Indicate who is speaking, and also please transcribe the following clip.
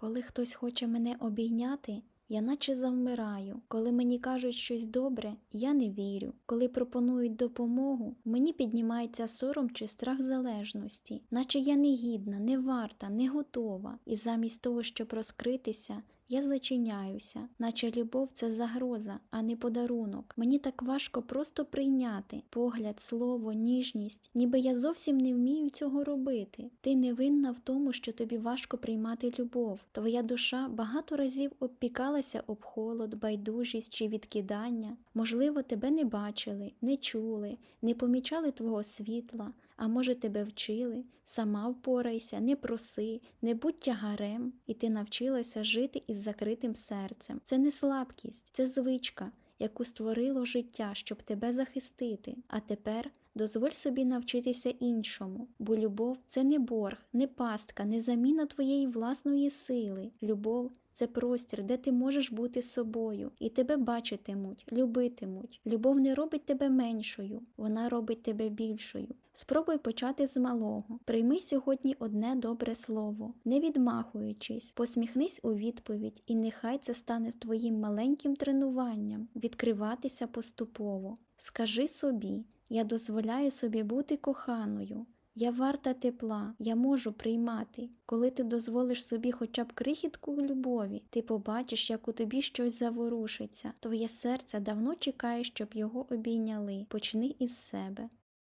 Speaker 1: Коли хтось хоче мене обійняти, я наче завмираю. Коли мені кажуть щось добре, я не вірю. Коли пропонують допомогу, мені піднімається сором чи страх залежності, наче я не гідна, не варта, не готова. І замість того, щоб розкритися, я зачиняюся, наче любов це загроза, а не подарунок. Мені так важко просто прийняти погляд, слово, ніжність, ніби я зовсім не вмію цього робити. Ти не винна в тому, що тобі важко приймати любов. Твоя душа багато разів обпікалася об холод, байдужість чи відкидання. Можливо, тебе не бачили, не чули, не помічали твого світла. А може, тебе вчили, сама впорайся, не проси, не будь тягарем, і ти навчилася жити із закритим серцем. Це не слабкість, це звичка, яку створило життя, щоб тебе захистити. А тепер дозволь собі навчитися іншому, бо любов це не борг, не пастка, не заміна твоєї власної сили. Любов це простір, де ти можеш бути собою, і тебе бачитимуть, любитимуть. Любов не робить тебе меншою, вона робить тебе більшою. Спробуй почати з малого. Прийми сьогодні одне добре слово, не відмахуючись, посміхнись у відповідь, і нехай це стане твоїм маленьким тренуванням відкриватися поступово. Скажи собі, я дозволяю собі бути коханою. Я варта тепла, я можу приймати. Коли ти дозволиш собі хоча б крихітку любові, ти побачиш, як у тобі щось заворушиться. Твоє серце давно чекає, щоб його обійняли. Почни із себе.